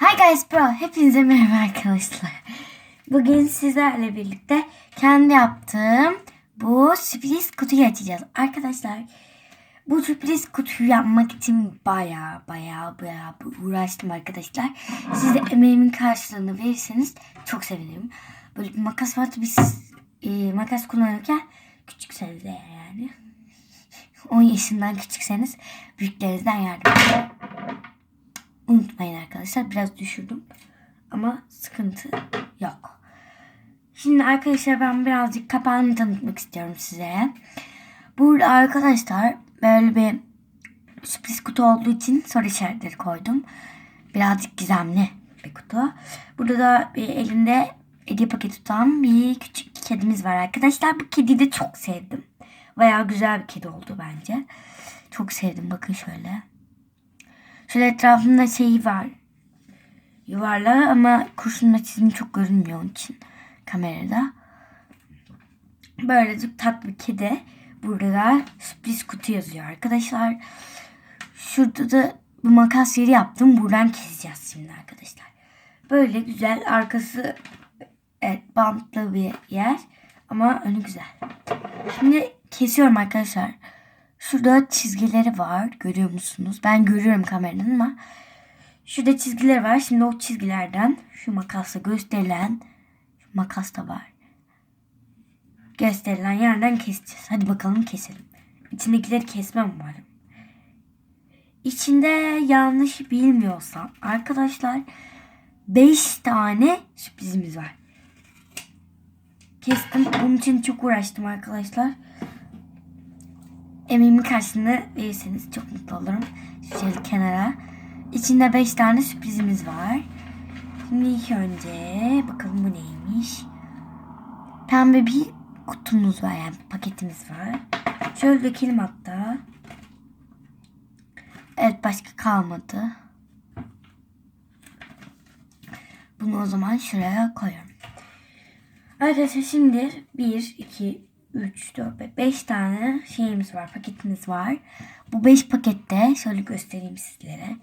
Hi guys bro, hepinize merhaba arkadaşlar. Bugün sizlerle birlikte kendi yaptığım bu sürpriz kutuyu açacağız. Arkadaşlar bu sürpriz kutuyu yapmak için baya baya baya uğraştım arkadaşlar. Siz de emeğimin karşılığını verirseniz çok sevinirim. Böyle bir makas vardı biz e, makas kullanırken küçükseniz eğer yani. 10 yaşından küçükseniz büyüklerinizden yardım edin. Unutmayın arkadaşlar biraz düşürdüm. Ama sıkıntı yok. Şimdi arkadaşlar ben birazcık kapağını tanıtmak istiyorum size. Burada arkadaşlar böyle bir sürpriz kutu olduğu için soru işaretleri koydum. Birazcık gizemli bir kutu. Burada da bir elinde hediye paketi tutan bir küçük kedimiz var arkadaşlar. Bu kediyi de çok sevdim. Bayağı güzel bir kedi oldu bence. Çok sevdim bakın şöyle. Şöyle etrafında şeyi var. Yuvarlağı ama kurşunla çizimi çok görünmüyor onun için kamerada. Böylece tatlı bir kedi. Burada da sürpriz kutu yazıyor arkadaşlar. Şurada da bir makas yeri yaptım. Buradan keseceğiz şimdi arkadaşlar. Böyle güzel arkası evet, bantlı bir yer. Ama önü güzel. Şimdi kesiyorum arkadaşlar. Şurada çizgileri var. Görüyor musunuz? Ben görüyorum kameradan ama şurada çizgiler var. Şimdi o çizgilerden şu makasla gösterilen şu makas da var. Gösterilen yerden keseceğiz. Hadi bakalım keselim. İçindekileri kesmem umarım. İçinde yanlış bilmiyorsam arkadaşlar 5 tane sürprizimiz var. Kestim. Bunun için çok uğraştım arkadaşlar emeğimin karşılığını verirseniz çok mutlu olurum. Şöyle kenara. İçinde 5 tane sürprizimiz var. Şimdi ilk önce bakalım bu neymiş. Pembe bir kutumuz var yani paketimiz var. Şöyle dökelim hatta. Evet başka kalmadı. Bunu o zaman şuraya koyuyorum. Arkadaşlar şimdi 1, 2, 3, 4, 5, 5 tane şeyimiz var, paketimiz var. Bu 5 pakette şöyle göstereyim sizlere.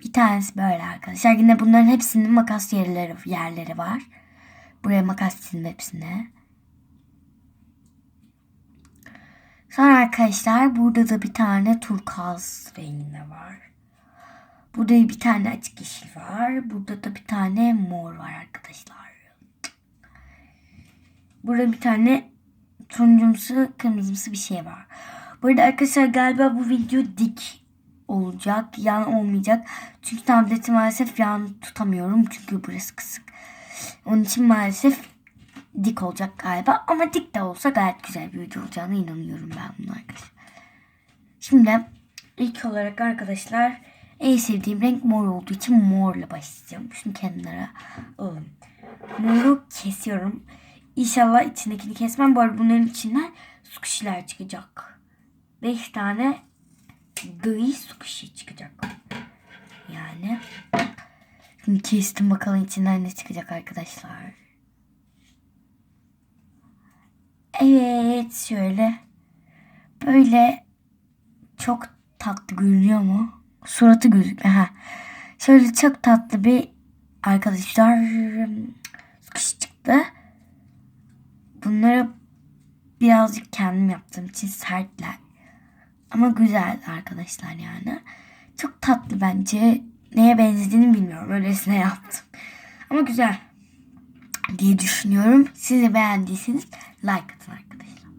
Bir tanesi böyle arkadaşlar. Yine bunların hepsinin makas yerleri, yerleri var. Buraya makas çizdim hepsine. Sonra arkadaşlar burada da bir tane turkuaz renginde var. Burada bir tane açık yeşil var. Burada da bir tane mor var arkadaşlar. Burada bir tane turuncumsu kırmızımsı bir şey var. Bu arada arkadaşlar galiba bu video dik olacak. Yan olmayacak. Çünkü tableti maalesef yan tutamıyorum. Çünkü burası kısık. Onun için maalesef dik olacak galiba. Ama dik de olsa gayet güzel bir video olacağına inanıyorum ben bunu arkadaşlar. Şimdi ilk olarak arkadaşlar en sevdiğim renk mor olduğu için morla başlayacağım. Şunu kenara alalım. Moru kesiyorum. İnşallah içindekini kesmem. Bu arada bunların içinden sukuşiler çıkacak. 5 tane gri sukuşi çıkacak. Yani şimdi kestim bakalım içinden ne çıkacak arkadaşlar. Evet şöyle böyle çok tatlı görünüyor mu? Suratı gözüküyor. Ha. Şöyle çok tatlı bir arkadaşlar çıktı. Bunları birazcık kendim yaptığım için sertler. Ama güzel arkadaşlar yani. Çok tatlı bence. Neye benzediğini bilmiyorum. Öylesine yaptım. Ama güzel diye düşünüyorum. Siz de beğendiyseniz like atın arkadaşlar.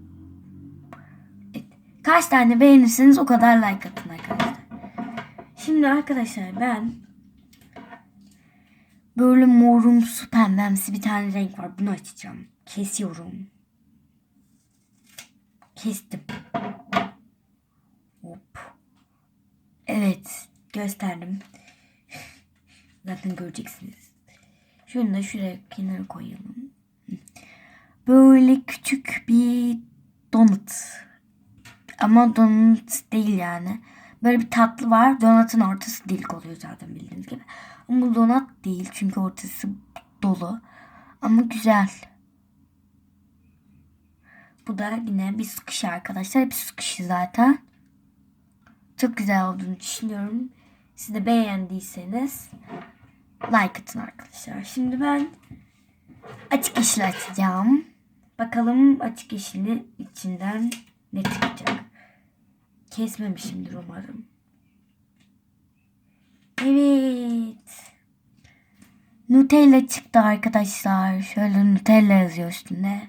Evet. Kaç tane beğenirseniz o kadar like atın arkadaşlar. Şimdi arkadaşlar ben böyle morumsu pembemsi bir tane renk var. Bunu açacağım. Kesiyorum. Kestim. Hop. Evet. Gösterdim. Zaten göreceksiniz. Şunu da şuraya kenara koyalım. Böyle küçük bir donut. Ama donut değil yani. Böyle bir tatlı var. Donutun ortası delik oluyor zaten bildiğiniz gibi. Ama bu donut değil çünkü ortası dolu. Ama güzel. Bu da yine bir sıkışı arkadaşlar. Bir sıkışı zaten. Çok güzel olduğunu düşünüyorum. Siz de beğendiyseniz like atın arkadaşlar. Şimdi ben açık yeşil açacağım. Bakalım açık yeşili içinden ne çıkacak. Kesmemişimdir umarım. Evet. Nutella çıktı arkadaşlar. Şöyle Nutella yazıyor üstünde.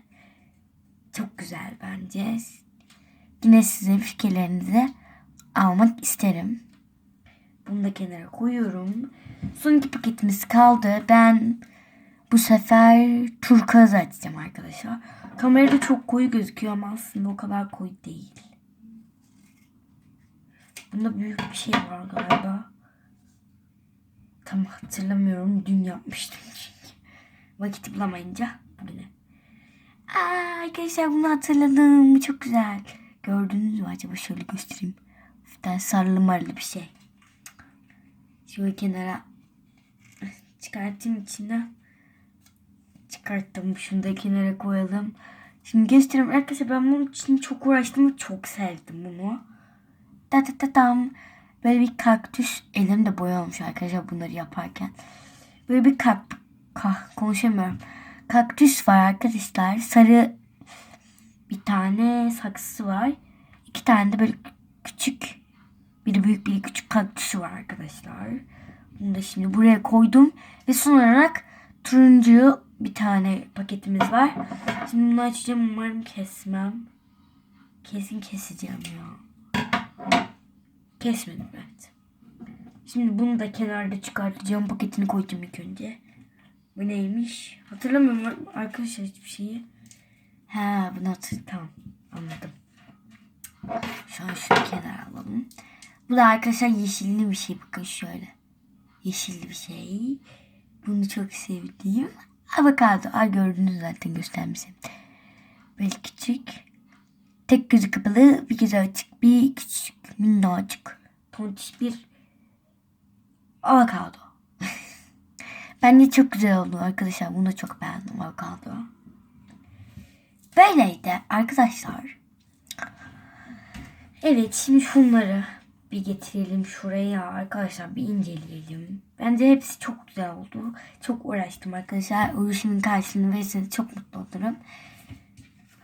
Çok güzel bence. Yine size fikirlerinizi almak isterim. Bunu da kenara koyuyorum. Son iki paketimiz kaldı. Ben bu sefer turkuaz açacağım arkadaşlar. Kamerada çok koyu gözüküyor ama aslında o kadar koyu değil. Bunda büyük bir şey var galiba. Tam hatırlamıyorum. Dün yapmıştım çünkü. Vakit bulamayınca. Aa, arkadaşlar bunu hatırladım. Bu çok güzel. Gördünüz mü acaba? Şöyle göstereyim. Tane sarılı marılı bir şey. Şöyle kenara çıkartayım içinden. Çıkarttım. Şunu da kenara koyalım. Şimdi göstereyim. Arkadaşlar ben bunun için çok uğraştım. Çok sevdim bunu. Ta ta ta tam. Böyle bir kaktüs. Elim de boya arkadaşlar bunları yaparken. Böyle bir kap... Kah, konuşamıyorum. Kaktüs var arkadaşlar. Sarı bir tane saksısı var. İki tane de böyle küçük biri büyük biri küçük kaktüsü var arkadaşlar. Bunu da şimdi buraya koydum. Ve son olarak turuncu bir tane paketimiz var. Şimdi bunu açacağım. Umarım kesmem. Kesin keseceğim ya. Kesmedim evet. Şimdi bunu da kenarda çıkartacağım. Paketini koyacağım ilk önce. Bu neymiş? Hatırlamıyorum arkadaşlar hiçbir şeyi. Ha bunu hatır tamam anladım. Şu an şunu kenara alalım. Bu da arkadaşlar yeşilli bir şey bakın şöyle. Yeşilli bir şey. Bunu çok sevdiğim. Avokado. Ay gördünüz zaten göstermişim. Böyle küçük. Tek gözü kapalı bir gözü açık. Bir küçük minnacık. Tontiş bir avokado. Bence çok güzel oldu arkadaşlar. Bunu da çok beğendim avokado. Böyleydi arkadaşlar. Evet şimdi şunları bir getirelim şuraya arkadaşlar bir inceleyelim. Bence hepsi çok güzel oldu. Çok uğraştım arkadaşlar. Uğraşımın karşılığını verirseniz çok mutlu olurum.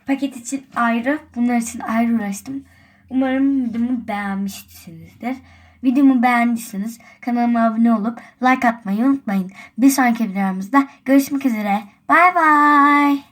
Paket için ayrı, bunlar için ayrı uğraştım. Umarım videomu beğenmişsinizdir. Videomu beğendiyseniz kanalıma abone olup like atmayı unutmayın. Bir sonraki videomuzda görüşmek üzere. Bay bay.